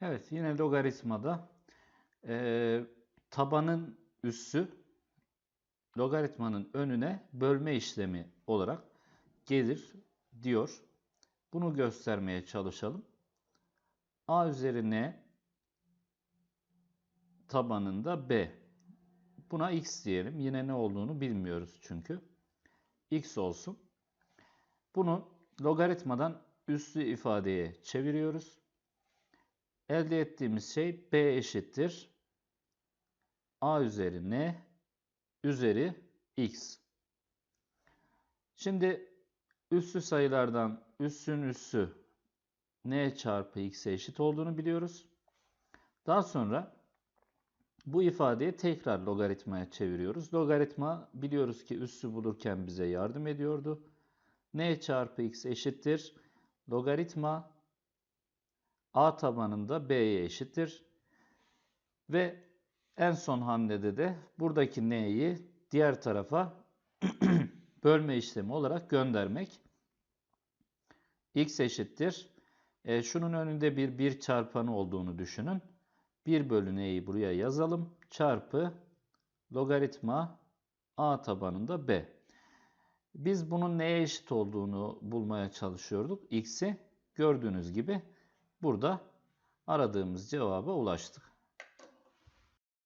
Evet yine logaritmada eee, tabanın üssü logaritmanın önüne bölme işlemi olarak gelir diyor. Bunu göstermeye çalışalım. A üzerine tabanında B. Buna x diyelim. Yine ne olduğunu bilmiyoruz çünkü. x olsun. Bunu logaritmadan üslü ifadeye çeviriyoruz. Elde ettiğimiz şey b eşittir. a üzerine üzeri x. Şimdi üssü sayılardan üssün üssü n çarpı x'e eşit olduğunu biliyoruz. Daha sonra bu ifadeyi tekrar logaritmaya çeviriyoruz. Logaritma biliyoruz ki üssü bulurken bize yardım ediyordu. n çarpı x eşittir. Logaritma a tabanında b'ye eşittir. Ve en son hamlede de buradaki n'yi diğer tarafa bölme işlemi olarak göndermek. x eşittir. E, şunun önünde bir 1 çarpanı olduğunu düşünün. 1 bölü n'yi buraya yazalım. Çarpı logaritma a tabanında b. Biz bunun neye eşit olduğunu bulmaya çalışıyorduk. x'i gördüğünüz gibi burada aradığımız cevaba ulaştık.